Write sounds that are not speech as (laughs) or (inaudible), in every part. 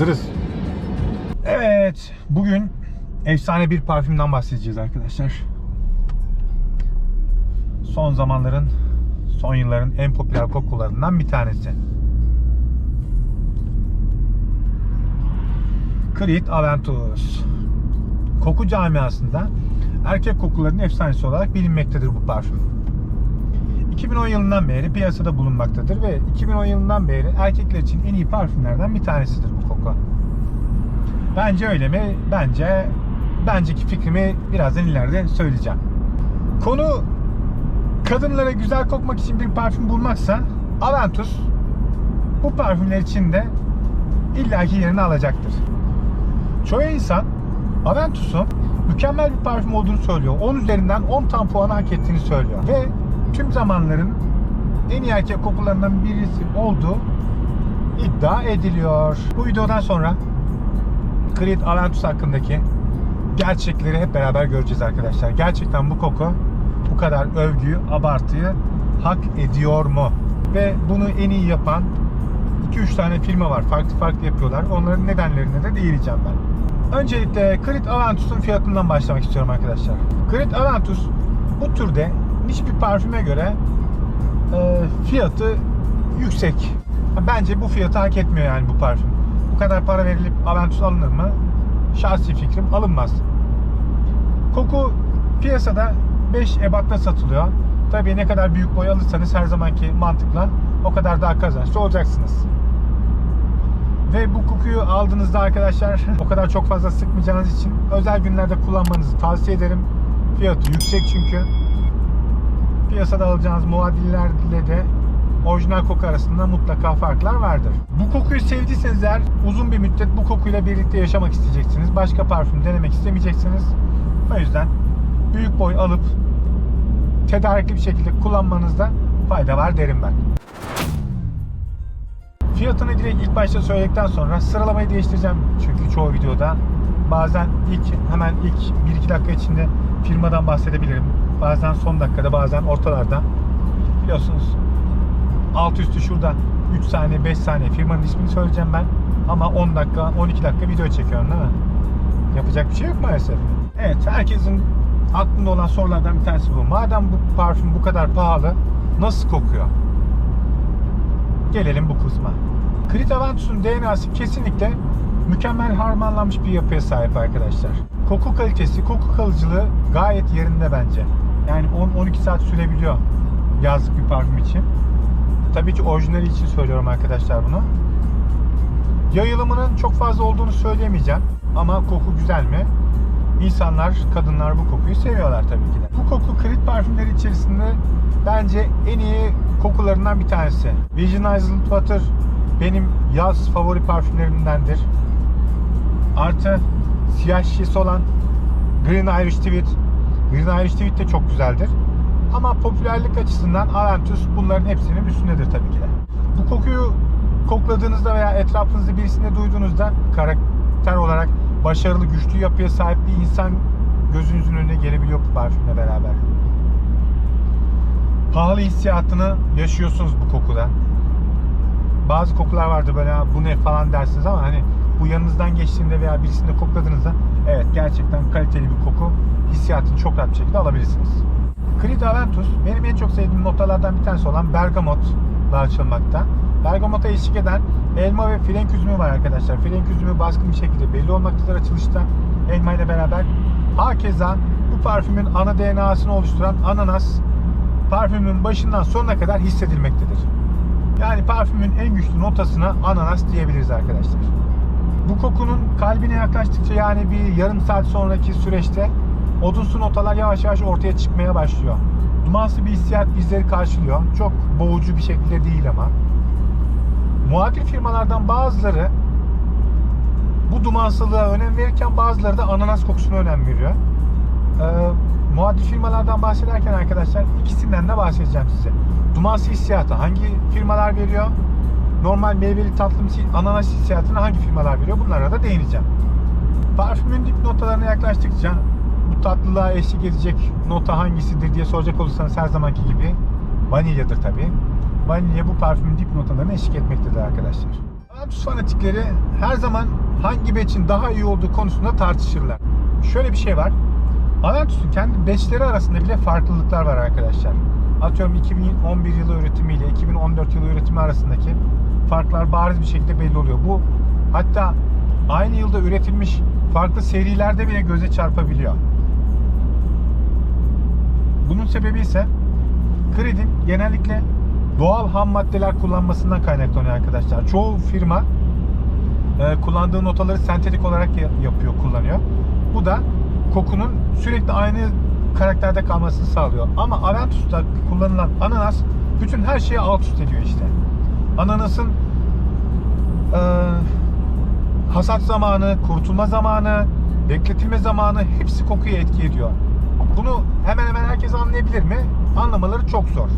Hazırız. Evet, bugün efsane bir parfümden bahsedeceğiz arkadaşlar. Son zamanların, son yılların en popüler kokularından bir tanesi. Creed Aventus. Koku camiasında erkek kokularının efsanesi olarak bilinmektedir bu parfüm. 2010 yılından beri piyasada bulunmaktadır ve 2010 yılından beri erkekler için en iyi parfümlerden bir tanesidir bu koku. Bence öyle mi? Bence benceki fikrimi birazdan ileride söyleyeceğim. Konu kadınlara güzel kokmak için bir parfüm bulmaksa Aventus bu parfümler için de illaki yerini alacaktır. Çoğu insan Aventus'un mükemmel bir parfüm olduğunu söylüyor. 10 üzerinden 10 tam puanı hak ettiğini söylüyor. Ve tüm zamanların en iyi erkek kokularından birisi olduğu iddia ediliyor. Bu videodan sonra Creed Aventus hakkındaki gerçekleri hep beraber göreceğiz arkadaşlar. Gerçekten bu koku bu kadar övgüyü, abartıyı hak ediyor mu? Ve bunu en iyi yapan 2-3 tane firma var. Farklı farklı yapıyorlar. Onların nedenlerine de değineceğim ben. Öncelikle Creed Aventus'un fiyatından başlamak istiyorum arkadaşlar. Creed Aventus bu türde hiçbir parfüme göre e, fiyatı yüksek. Bence bu fiyatı hak etmiyor yani bu parfüm. Bu kadar para verilip Aventus alınır mı? Şahsi fikrim alınmaz. Koku piyasada 5 ebatta satılıyor. Tabii ne kadar büyük boy alırsanız her zamanki mantıkla o kadar daha kazançlı olacaksınız. Ve bu kokuyu aldığınızda arkadaşlar (laughs) o kadar çok fazla sıkmayacağınız için özel günlerde kullanmanızı tavsiye ederim. Fiyatı yüksek çünkü. Piyasada alacağınız muadillerle de orijinal koku arasında mutlaka farklar vardır. Bu kokuyu sevdiyseniz eğer uzun bir müddet bu kokuyla birlikte yaşamak isteyeceksiniz. Başka parfüm denemek istemeyeceksiniz. O yüzden büyük boy alıp tedarikli bir şekilde kullanmanızda fayda var derim ben. Fiyatını direkt ilk başta söyledikten sonra sıralamayı değiştireceğim çünkü çoğu videoda. Bazen ilk hemen ilk 1-2 dakika içinde firmadan bahsedebilirim. Bazen son dakikada bazen ortalarda. Biliyorsunuz alt üstü şurada 3 saniye 5 saniye firmanın ismini söyleyeceğim ben. Ama 10 dakika 12 dakika video çekiyorum değil mi? Yapacak bir şey yok maalesef. Evet herkesin aklında olan sorulardan bir tanesi bu. Madem bu parfüm bu kadar pahalı nasıl kokuyor? Gelelim bu kısma. Creed Aventus'un DNA'sı kesinlikle mükemmel harmanlanmış bir yapıya sahip arkadaşlar. Koku kalitesi, koku kalıcılığı gayet yerinde bence. Yani 10-12 saat sürebiliyor yazlık bir parfüm için. Tabii ki orijinali için söylüyorum arkadaşlar bunu. Yayılımının çok fazla olduğunu söyleyemeyeceğim. Ama koku güzel mi? İnsanlar, kadınlar bu kokuyu seviyorlar tabii ki de. Bu koku Creed parfümleri içerisinde bence en iyi kokularından bir tanesi. Virginized Water benim yaz favori parfümlerimdendir. Artı siyah şişesi olan Green Irish Tweed. Green Irish Tweed de çok güzeldir. Ama popülerlik açısından Aventus bunların hepsinin üstündedir tabii ki de. Bu kokuyu kokladığınızda veya etrafınızda birisinde duyduğunuzda karakter olarak başarılı, güçlü yapıya sahip bir insan gözünüzün önüne gelebiliyor bu parfümle beraber. Pahalı hissiyatını yaşıyorsunuz bu kokuda. Bazı kokular vardı böyle "Ha, bu ne falan dersiniz ama hani bu yanınızdan geçtiğinde veya birisinde kokladığınızda evet gerçekten kaliteli bir koku hissiyatını çok rahat bir şekilde alabilirsiniz. Creed Aventus benim en çok sevdiğim notalardan bir tanesi olan bergamotla açılmakta. Bergamota eşlik eden elma ve frenk üzümü var arkadaşlar. Frenk üzümü baskın bir şekilde belli olmaktadır açılışta elma ile beraber. Hakeza bu parfümün ana DNA'sını oluşturan ananas parfümün başından sonuna kadar hissedilmektedir. Yani parfümün en güçlü notasına ananas diyebiliriz arkadaşlar. Bu kokunun kalbine yaklaştıkça yani bir yarım saat sonraki süreçte odunsu notalar yavaş yavaş ortaya çıkmaya başlıyor. Dumansı bir hissiyat bizleri karşılıyor. Çok boğucu bir şekilde değil ama. Muadil firmalardan bazıları bu dumansızlığa önem verirken bazıları da ananas kokusuna önem veriyor. Ee, muadil firmalardan bahsederken arkadaşlar ikisinden de bahsedeceğim size. Dumansı hissiyatı hangi firmalar veriyor? Normal meyveli tatlımsı ananas hissiyatını hangi firmalar veriyor? Bunlara da değineceğim. Parfümün dip notalarına yaklaştıkça bu tatlılığa eşlik edecek nota hangisidir diye soracak olursanız her zamanki gibi vanilyadır tabi. Vanilya bu parfümün dip notalarına eşlik etmektedir arkadaşlar. Aventus fanatikleri her zaman hangi beçin daha iyi olduğu konusunda tartışırlar. Şöyle bir şey var. Aventus'un kendi beçleri arasında bile farklılıklar var arkadaşlar. Atıyorum 2011 yılı üretimi ile 2014 yılı üretimi arasındaki farklar bariz bir şekilde belli oluyor. Bu hatta aynı yılda üretilmiş farklı serilerde bile göze çarpabiliyor. Bunun sebebi ise Kredin genellikle doğal ham maddeler kullanmasından kaynaklanıyor arkadaşlar. Çoğu firma e, kullandığı notaları sentetik olarak ya- yapıyor, kullanıyor. Bu da kokunun sürekli aynı karakterde kalmasını sağlıyor. Ama Aventus'ta kullanılan ananas bütün her şeyi alt üst ediyor işte. Ananasın e, hasat zamanı, kurutulma zamanı, bekletilme zamanı hepsi kokuya etki ediyor. Bunu hemen hemen herkes anlayabilir mi? Anlamaları çok zor.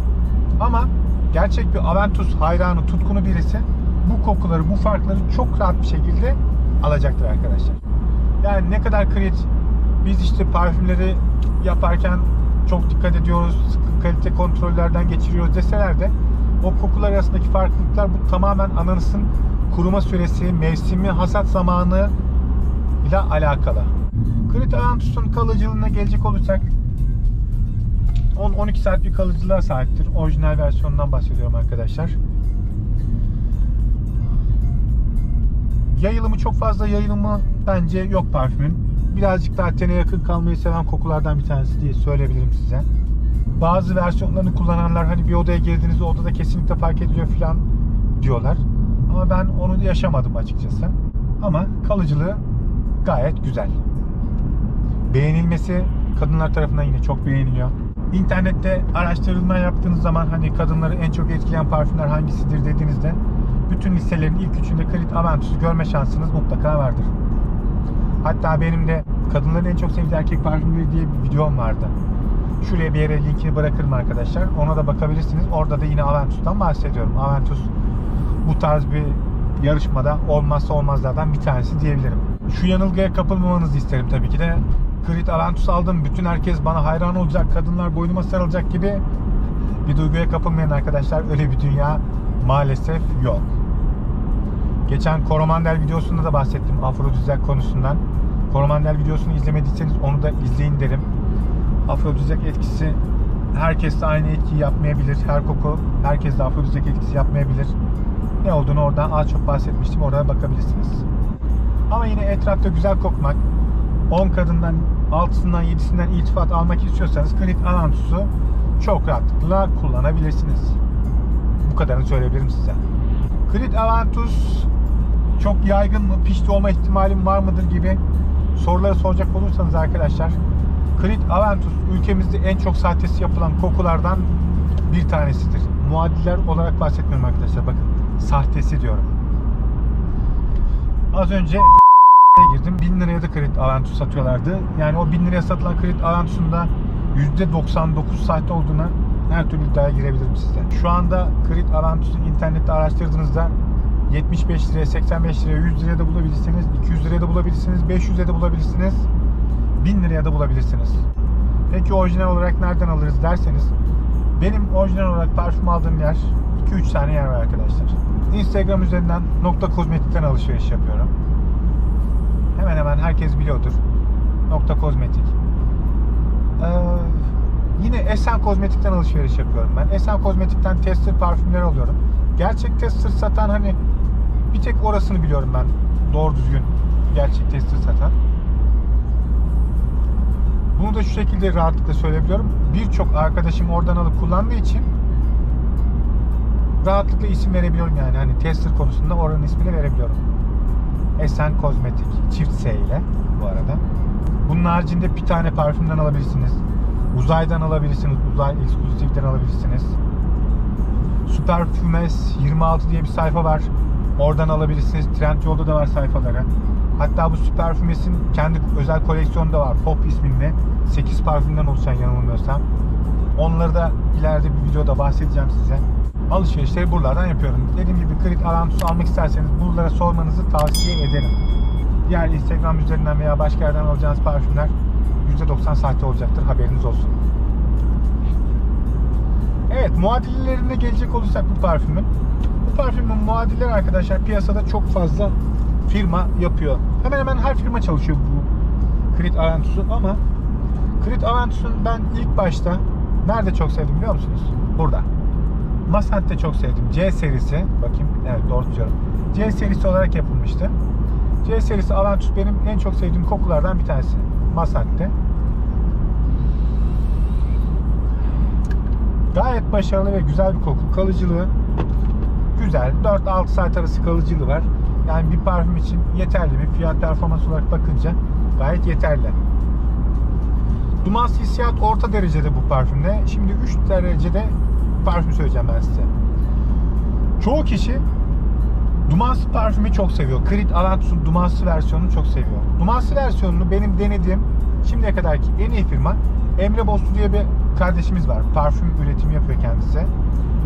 Ama gerçek bir Aventus hayranı, tutkunu birisi bu kokuları, bu farkları çok rahat bir şekilde alacaktır arkadaşlar. Yani ne kadar krit biz işte parfümleri yaparken çok dikkat ediyoruz, kalite kontrollerden geçiriyoruz deseler de o kokular arasındaki farklılıklar bu tamamen ananasın kuruma süresi, mevsimi, hasat zamanı ile alakalı. Krit Aventus'un kalıcılığına gelecek olursak 10-12 saat bir kalıcılığa sahiptir. Orijinal versiyonundan bahsediyorum arkadaşlar. Yayılımı çok fazla yayılımı bence yok parfümün. Birazcık daha tene yakın kalmayı seven kokulardan bir tanesi diye söyleyebilirim size. Bazı versiyonlarını kullananlar hani bir odaya girdiğinizde odada kesinlikle fark ediliyor falan diyorlar. Ama ben onu yaşamadım açıkçası. Ama kalıcılığı gayet güzel. Beğenilmesi kadınlar tarafından yine çok beğeniliyor. İnternette araştırma yaptığınız zaman hani kadınları en çok etkileyen parfümler hangisidir dediğinizde bütün listelerin ilk üçünde Creed Aventus'u görme şansınız mutlaka vardır. Hatta benim de kadınların en çok sevdiği erkek parfümleri diye bir videom vardı. Şuraya bir yere linkini bırakırım arkadaşlar. Ona da bakabilirsiniz. Orada da yine Aventus'tan bahsediyorum. Aventus bu tarz bir yarışmada olmazsa olmazlardan bir tanesi diyebilirim. Şu yanılgıya kapılmamanızı isterim tabii ki de. Creed Aventus aldım. Bütün herkes bana hayran olacak. Kadınlar boynuma sarılacak gibi bir duyguya kapılmayın arkadaşlar. Öyle bir dünya maalesef yok. Geçen Koromandel videosunda da bahsettim afrodizyak konusundan. Koromandel videosunu izlemediyseniz onu da izleyin derim. Afrodizyak etkisi herkeste aynı etkiyi yapmayabilir. Her koku herkeste afrodizyak etkisi yapmayabilir. Ne olduğunu oradan az çok bahsetmiştim. Oraya bakabilirsiniz. Ama yine etrafta güzel kokmak, 10 kadından 6'sından 7'sinden iltifat almak istiyorsanız Creed Aventus'u çok rahatlıkla kullanabilirsiniz. Bu kadarını söyleyebilirim size. Creed Aventus çok yaygın mı, pişti olma ihtimalim var mıdır gibi soruları soracak olursanız arkadaşlar Creed Aventus ülkemizde en çok sahtesi yapılan kokulardan bir tanesidir. Muadiller olarak bahsetmiyorum arkadaşlar bakın. Sahtesi diyorum. Az önce (laughs) girdim. 1000 liraya da Creed Aventus satıyorlardı. Yani o 1000 liraya satılan Creed Aventus'un da %99 sahte olduğuna her türlü iddiaya girebilirim size. Şu anda Creed Aventus'u internette araştırdığınızda 75 liraya, 85 liraya, 100 liraya da bulabilirsiniz, 200 liraya da bulabilirsiniz, 500 liraya da bulabilirsiniz, 1000 liraya da bulabilirsiniz. Peki orijinal olarak nereden alırız derseniz benim orijinal olarak parfüm aldığım yer 2-3 tane yer var arkadaşlar. Instagram üzerinden nokta kozmetikten alışveriş yapıyorum. Hemen hemen herkes biliyordur. Nokta kozmetik. Ee, yine Esen Kozmetik'ten alışveriş yapıyorum ben. Esen Kozmetik'ten tester parfümler alıyorum. Gerçek tester satan hani bir tek orasını biliyorum ben. Doğru düzgün gerçek tester satan. Bunu da şu şekilde rahatlıkla söyleyebiliyorum. Birçok arkadaşım oradan alıp kullandığı için rahatlıkla isim verebiliyorum yani. Hani tester konusunda oranın ismini verebiliyorum. Esen Kozmetik. Çift S ile bu arada. Bunun haricinde bir tane parfümden alabilirsiniz. Uzaydan alabilirsiniz. Uzay eksklusiften alabilirsiniz. Superfumes 26 diye bir sayfa var. Oradan alabilirsiniz. Trendyol'da da var sayfaları. Hatta bu Superfumes'in kendi özel koleksiyonu da var. Pop isminde. 8 parfümden oluşan yanılmıyorsam. Onları da ileride bir videoda bahsedeceğim size. Alışverişleri buralardan yapıyorum. Dediğim gibi Creed Aventus almak isterseniz buralara sormanızı tavsiye ederim. Diğer Instagram üzerinden veya başka yerden alacağınız parfümler %90 sahte olacaktır. Haberiniz olsun. Evet muadillerine gelecek olursak bu parfümün. Bu parfümün muadilleri arkadaşlar piyasada çok fazla firma yapıyor. Hemen hemen her firma çalışıyor bu Creed Aventus'un ama Creed Aventus'un ben ilk başta nerede çok sevdim biliyor musunuz? Burada. Masant'te çok sevdim. C serisi. Bakayım. Evet doğru diyorum. C serisi olarak yapılmıştı. C serisi Aventus benim en çok sevdiğim kokulardan bir tanesi. Masant'te. Gayet başarılı ve güzel bir koku. Kalıcılığı güzel. 4-6 saat arası kalıcılığı var. Yani bir parfüm için yeterli mi? Fiyat performans olarak bakınca gayet yeterli. Dumansız hissiyat orta derecede bu parfümde. Şimdi 3 derecede parfüm söyleyeceğim ben size. Çoğu kişi dumansız parfümü çok seviyor. Creed Aventus'un dumansız versiyonunu çok seviyor. Dumansız versiyonunu benim denediğim şimdiye kadarki en iyi firma Emre Boztu diye bir kardeşimiz var. Parfüm üretimi yapıyor kendisi.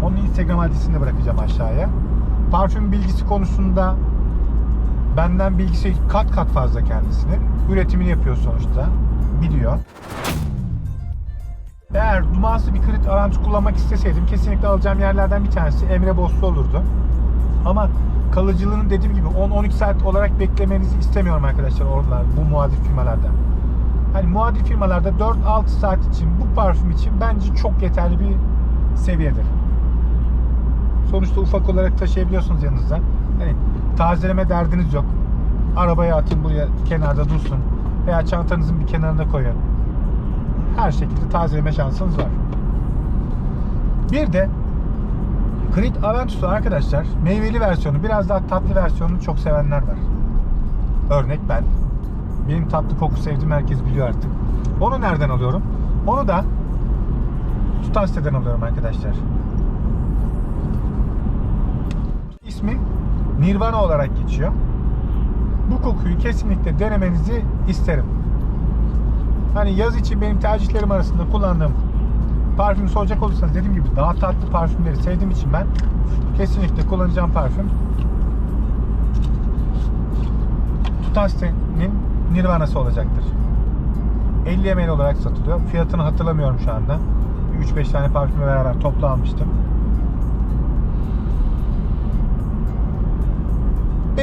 Onun Instagram adresini de bırakacağım aşağıya. Parfüm bilgisi konusunda benden bilgisi kat kat fazla kendisinin. Üretimini yapıyor sonuçta. Biliyor. Eğer dumansız bir Creed Aventus kullanmak isteseydim kesinlikle alacağım yerlerden bir tanesi Emre Boslu olurdu. Ama kalıcılığını dediğim gibi 10-12 saat olarak beklemenizi istemiyorum arkadaşlar oralar bu muadil firmalarda. Hani muadil firmalarda 4-6 saat için bu parfüm için bence çok yeterli bir seviyedir. Sonuçta ufak olarak taşıyabiliyorsunuz yanınızda. Hani tazeleme derdiniz yok. Arabaya atın buraya kenarda dursun. Veya çantanızın bir kenarına koyun. Her şekilde tazeleme şansınız var. Bir de Creed Aventus'u arkadaşlar meyveli versiyonu biraz daha tatlı versiyonunu çok sevenler var. Örnek ben. Benim tatlı koku sevdiğim herkes biliyor artık. Onu nereden alıyorum? Onu da Tutaste'den alıyorum arkadaşlar. İsmi Nirvana olarak geçiyor. Bu kokuyu kesinlikle denemenizi isterim. Hani yaz için benim tercihlerim arasında kullandığım parfüm soracak olursanız dediğim gibi daha tatlı parfümleri sevdiğim için ben kesinlikle kullanacağım parfüm Tutaste'nin Nirvana'sı olacaktır. 50 ml olarak satılıyor. Fiyatını hatırlamıyorum şu anda. 3-5 tane parfümle beraber toplu almıştım.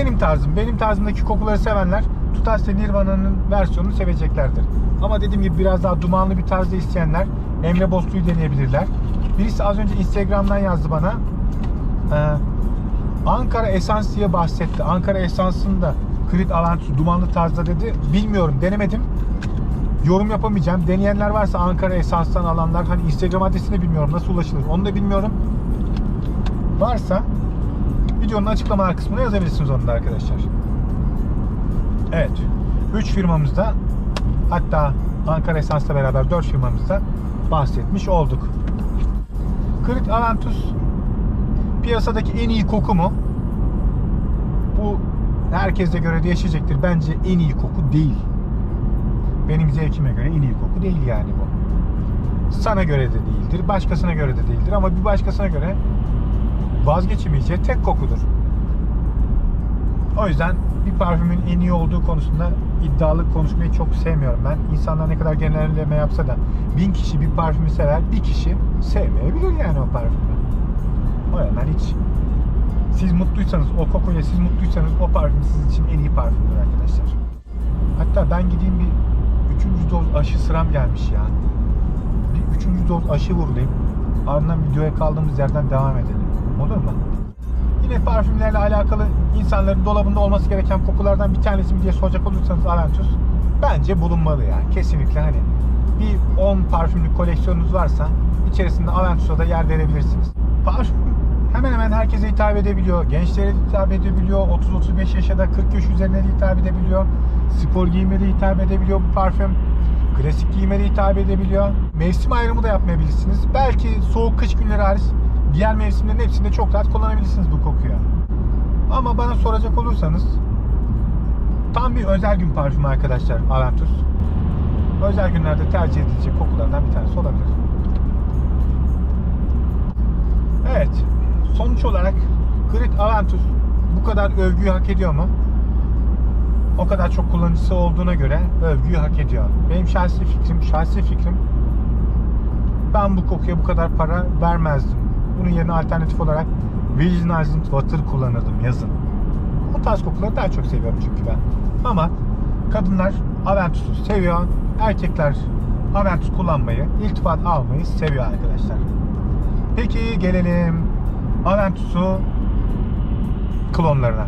Benim tarzım, benim tarzımdaki kokuları sevenler Tutaste Nirvana'nın versiyonunu seveceklerdir. Ama dediğim gibi biraz daha dumanlı bir tarzda isteyenler Emre Boslu'yu deneyebilirler. Birisi az önce Instagram'dan yazdı bana. Ee, Ankara Esans diye bahsetti. Ankara Esans'ın da Creed Aventus dumanlı tarzda dedi. Bilmiyorum, denemedim. Yorum yapamayacağım. Deneyenler varsa Ankara Esans'tan alanlar hani Instagram adresini bilmiyorum nasıl ulaşılır onu da bilmiyorum. Varsa videonun açıklamalar kısmına yazabilirsiniz onu da arkadaşlar. Evet. 3 firmamızda hatta Ankara Esans'la beraber 4 firmamızda bahsetmiş olduk. Creed Aventus piyasadaki en iyi koku mu? Bu herkese göre değişecektir. Bence en iyi koku değil. Benim zevkime göre en iyi koku değil yani bu. Sana göre de değildir, başkasına göre de değildir ama bir başkasına göre vazgeçemeyeceği tek kokudur. O yüzden bir parfümün en iyi olduğu konusunda iddialı konuşmayı çok sevmiyorum ben. İnsanlar ne kadar genelleme yapsa da bin kişi bir parfümü sever, bir kişi sevmeyebilir yani o parfümü. O yüzden hiç siz mutluysanız, o kokuyla siz mutluysanız o parfüm sizin için en iyi parfümdür arkadaşlar. Hatta ben gideyim bir üçüncü doz aşı sıram gelmiş ya. Bir üçüncü doz aşı vurulayım. Ardından videoya kaldığımız yerden devam edelim. Olur mu? Yine parfümlerle alakalı insanların dolabında olması gereken kokulardan bir tanesi mi diye soracak olursanız Aventus bence bulunmalı ya. Kesinlikle hani bir 10 parfümlük koleksiyonunuz varsa içerisinde Aventus'a da yer verebilirsiniz. Parfüm hemen hemen herkese hitap edebiliyor. Gençlere hitap edebiliyor. 30-35 yaşa da 40 yaş üzerine de hitap edebiliyor. Spor giyime de hitap edebiliyor bu parfüm. Klasik giyime de hitap edebiliyor. Mevsim ayrımı da yapmayabilirsiniz. Belki soğuk kış günleri hariç diğer mevsimlerin hepsinde çok rahat kullanabilirsiniz bu kokuyu. Ama bana soracak olursanız tam bir özel gün parfümü arkadaşlar Aventus. Özel günlerde tercih edilecek kokulardan bir tanesi olabilir. Evet. Sonuç olarak Creed Aventus bu kadar övgüyü hak ediyor mu? O kadar çok kullanıcısı olduğuna göre övgüyü hak ediyor. Benim şahsi fikrim, şahsi fikrim ben bu kokuya bu kadar para vermezdim. Bunun yerine alternatif olarak Virgin Island Water kullanırdım yazın. O tarz kokuları daha çok seviyorum çünkü ben. Ama kadınlar Aventus'u seviyor. Erkekler Aventus kullanmayı, iltifat almayı seviyor arkadaşlar. Peki gelelim Aventus'u klonlarına.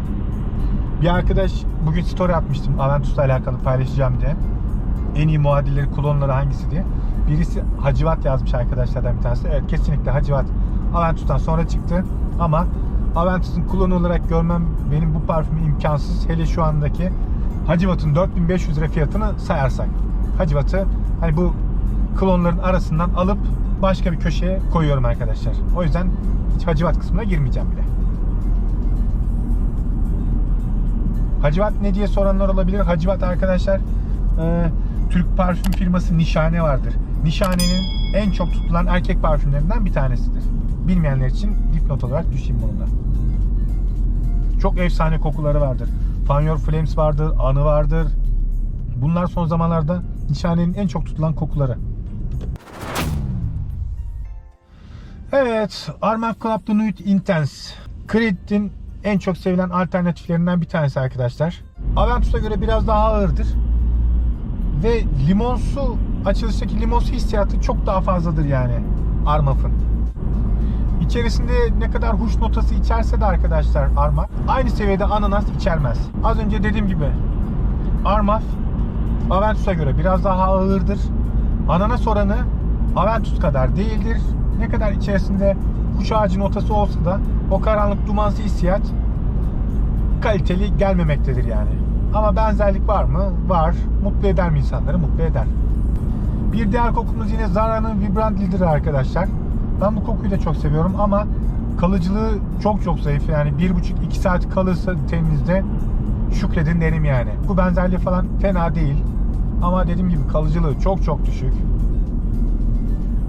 Bir arkadaş bugün story atmıştım Aventus'la alakalı paylaşacağım diye. En iyi muadilleri klonları hangisi diye. Birisi Hacivat yazmış arkadaşlardan bir tanesi. Evet kesinlikle Hacivat Aventus'tan sonra çıktı. Ama Aventus'un klonu olarak görmem benim bu parfümü imkansız. Hele şu andaki Hacivat'ın 4500 lira fiyatını sayarsak. Hacivat'ı hani bu klonların arasından alıp başka bir köşeye koyuyorum arkadaşlar. O yüzden hiç Hacivat kısmına girmeyeceğim bile. Hacivat ne diye soranlar olabilir. Hacivat arkadaşlar e, Türk parfüm firması Nişane vardır. Nişane'nin en çok tutulan erkek parfümlerinden bir tanesidir. Bilmeyenler için dipnot olarak düşeyim bunu da. Çok efsane kokuları vardır. Your Flames vardır, Anı vardır. Bunlar son zamanlarda Nişane'nin en çok tutulan kokuları. Evet, Armaf Club The Nude Intense. Creed'in en çok sevilen alternatiflerinden bir tanesi arkadaşlar. Aventus'a göre biraz daha ağırdır. Ve limonsu, açılıştaki limonsu hissiyatı çok daha fazladır yani Armaf'ın. İçerisinde ne kadar huş notası içerse de arkadaşlar Armaf aynı seviyede ananas içermez. Az önce dediğim gibi Armaf Aventus'a göre biraz daha ağırdır. Ananas oranı Aventus kadar değildir. Ne kadar içerisinde kuş ağacı notası olsa da o karanlık dumansı hissiyat kaliteli gelmemektedir yani. Ama benzerlik var mı? Var. Mutlu eder mi insanları? Mutlu eder. Bir diğer kokumuz yine Zara'nın Vibrant Leader arkadaşlar. Ben bu kokuyu da çok seviyorum ama kalıcılığı çok çok zayıf. Yani 1,5-2 saat kalırsa tenimizde şükredin derim yani. Bu benzerliği falan fena değil. Ama dediğim gibi kalıcılığı çok çok düşük.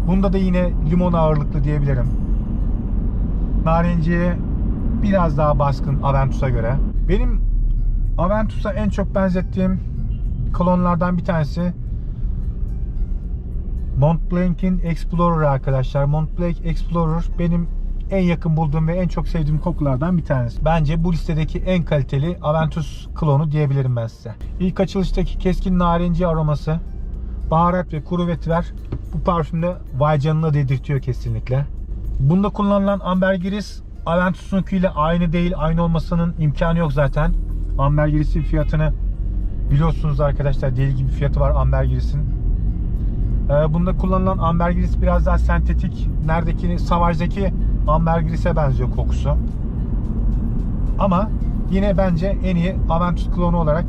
Bunda da yine limon ağırlıklı diyebilirim. Narenciye biraz daha baskın Aventus'a göre. Benim Aventus'a en çok benzettiğim klonlardan bir tanesi Montblanc'in Explorer arkadaşlar. Montblanc Explorer benim en yakın bulduğum ve en çok sevdiğim kokulardan bir tanesi. Bence bu listedeki en kaliteli Aventus klonu diyebilirim ben size. İlk açılıştaki keskin narenci aroması, baharat ve kuru vetiver bu parfümde vay canına dedirtiyor kesinlikle. Bunda kullanılan ambergris Aventus'unkiyle aynı değil. Aynı olmasının imkanı yok zaten. Ambergris'in fiyatını biliyorsunuz arkadaşlar. Deli gibi fiyatı var ambergris'in. Ee, bunda kullanılan ambergris biraz daha sentetik. Neredeki Savage'daki ambergris'e benziyor kokusu. Ama yine bence en iyi Aventus klonu olarak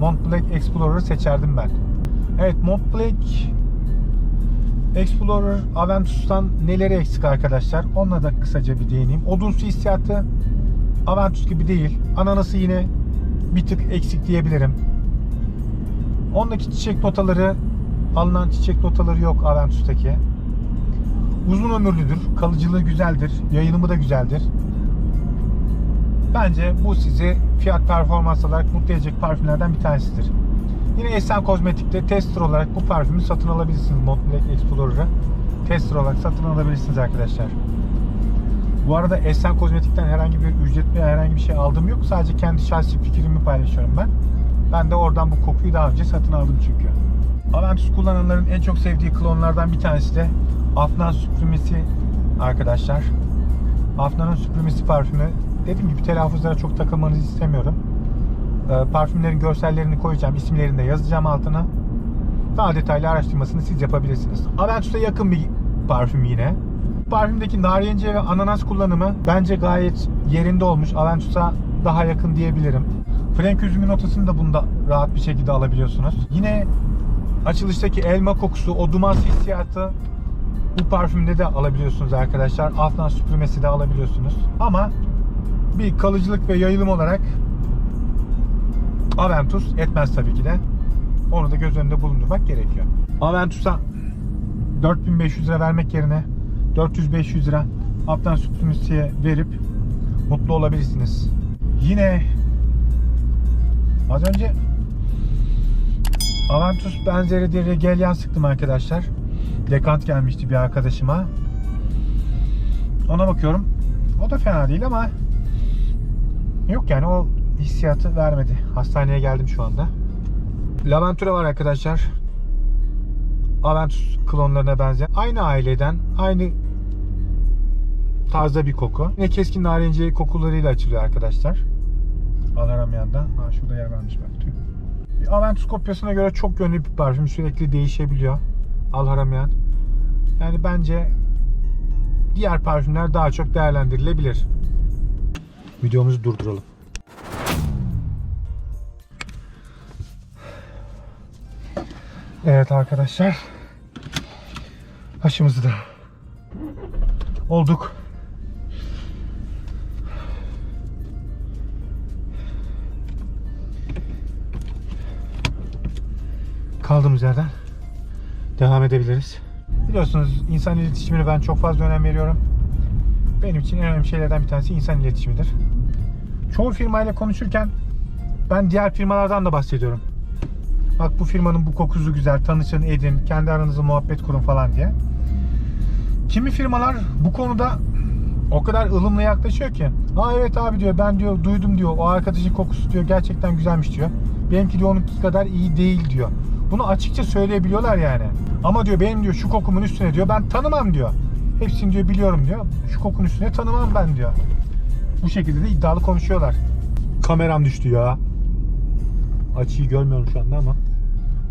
Montblanc Explorer'ı seçerdim ben. Evet Montblanc Explorer Aventus'tan neleri eksik arkadaşlar? Onunla da kısaca bir değineyim. Odunsu hissiyatı Aventus gibi değil. Ananası yine bir tık eksik diyebilirim. Ondaki çiçek notaları alınan çiçek notaları yok Aventus'taki. Uzun ömürlüdür. Kalıcılığı güzeldir. Yayınımı da güzeldir. Bence bu sizi fiyat performans olarak mutlu edecek parfümlerden bir tanesidir. Yine Esen Kozmetik'te tester olarak bu parfümü satın alabilirsiniz. Montblanc Explorer'ı tester olarak satın alabilirsiniz arkadaşlar. Bu arada Esen Kozmetik'ten herhangi bir ücret veya herhangi bir şey aldığım yok. Sadece kendi şahsi fikrimi paylaşıyorum ben. Ben de oradan bu kokuyu daha önce satın aldım çünkü. Aventus kullananların en çok sevdiği klonlardan bir tanesi de Afnan Supremacy arkadaşlar. Afnan'ın Supremacy parfümü. Dediğim gibi telaffuzlara çok takılmanızı istemiyorum. Ee, parfümlerin görsellerini koyacağım. isimlerini de yazacağım altına. Daha detaylı araştırmasını siz yapabilirsiniz. Aventus'a yakın bir parfüm yine. Parfümdeki narenciye ve ananas kullanımı bence gayet yerinde olmuş. Aventus'a daha yakın diyebilirim. Frank üzümü notasını da bunda rahat bir şekilde alabiliyorsunuz. Yine açılıştaki elma kokusu, o duman hissiyatı bu parfümde de alabiliyorsunuz arkadaşlar. Afnan süpürmesi de alabiliyorsunuz. Ama bir kalıcılık ve yayılım olarak Aventus etmez tabii ki de. Onu da göz önünde bulundurmak gerekiyor. Aventus'a 4500 lira vermek yerine 400-500 lira Afnan süpürmesiye verip mutlu olabilirsiniz. Yine az önce Aventus benzeri bir Regelyan sıktım arkadaşlar. dekant gelmişti bir arkadaşıma. Ona bakıyorum. O da fena değil ama yok yani o hissiyatı vermedi. Hastaneye geldim şu anda. Laventura var arkadaşlar. Aventus klonlarına benzeyen. Aynı aileden, aynı tarzda bir koku. Yine keskin narenciye kokularıyla açılıyor arkadaşlar. Alaramayanda. Ha şurada yer vermiş bak. Aventus kopyasına göre çok yönlü bir parfüm. Sürekli değişebiliyor. Alharamayan. Yani bence diğer parfümler daha çok değerlendirilebilir. Videomuzu durduralım. Evet arkadaşlar. Aşımızı da olduk. Kaldığımız yerden devam edebiliriz. Biliyorsunuz insan iletişimine ben çok fazla önem veriyorum. Benim için en önemli şeylerden bir tanesi insan iletişimidir. Çoğu firmayla konuşurken ben diğer firmalardan da bahsediyorum. Bak bu firmanın bu kokusu güzel, tanışın, edin, kendi aranızda muhabbet kurun falan diye. Kimi firmalar bu konuda o kadar ılımlı yaklaşıyor ki. Ha evet abi diyor ben diyor duydum diyor o arkadaşın kokusu diyor gerçekten güzelmiş diyor. Benimki diyor onunki kadar iyi değil diyor. Bunu açıkça söyleyebiliyorlar yani. Ama diyor benim diyor şu kokumun üstüne diyor ben tanımam diyor. Hepsini diyor biliyorum diyor. Şu kokun üstüne tanımam ben diyor. Bu şekilde de iddialı konuşuyorlar. Kameram düştü ya. Açıyı görmüyorum şu anda ama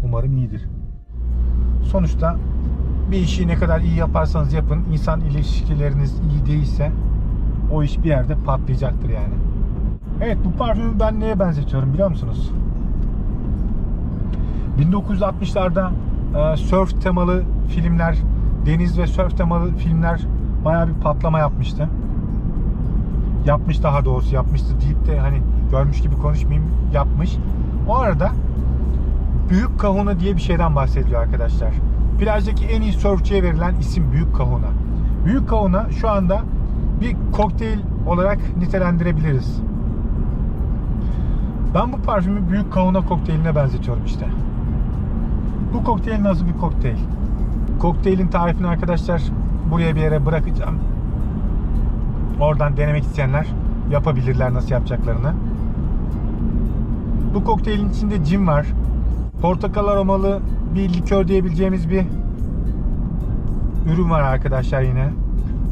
umarım iyidir. Sonuçta bir işi ne kadar iyi yaparsanız yapın, insan ilişkileriniz iyi değilse o iş bir yerde patlayacaktır yani. Evet bu parfümü ben neye benzetiyorum biliyor musunuz? 1960'larda e, surf temalı filmler, deniz ve surf temalı filmler bayağı bir patlama yapmıştı. Yapmış daha doğrusu yapmıştı deyip de hani görmüş gibi konuşmayayım yapmış. O arada Büyük Kahuna diye bir şeyden bahsediliyor arkadaşlar. Plajdaki en iyi surfçiye verilen isim Büyük Kahuna. Büyük Kahuna şu anda bir kokteyl olarak nitelendirebiliriz. Ben bu parfümü Büyük Kahuna kokteyline benzetiyorum işte. Bu kokteyl nasıl bir kokteyl? Kokteylin tarifini arkadaşlar buraya bir yere bırakacağım. Oradan denemek isteyenler yapabilirler nasıl yapacaklarını. Bu kokteylin içinde cin var. Portakal aromalı bir likör diyebileceğimiz bir ürün var arkadaşlar yine.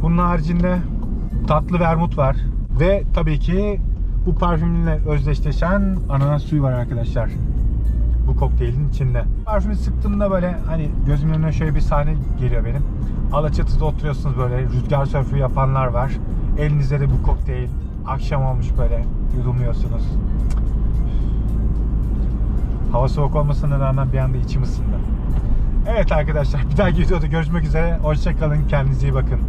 Bunun haricinde tatlı vermut var. Ve tabii ki bu parfümle özdeşleşen ananas suyu var arkadaşlar. Bu kokteylin içinde. Parfümü sıktığımda böyle hani gözümün önüne şöyle bir sahne geliyor benim. Alaçatı'da oturuyorsunuz böyle rüzgar sörfü yapanlar var. Elinizde de bu kokteyl. Akşam olmuş böyle yudumluyorsunuz. Hava soğuk olmasına rağmen bir anda içim ısındı. Evet arkadaşlar bir dahaki videoda görüşmek üzere. Hoşçakalın. Kendinize iyi bakın.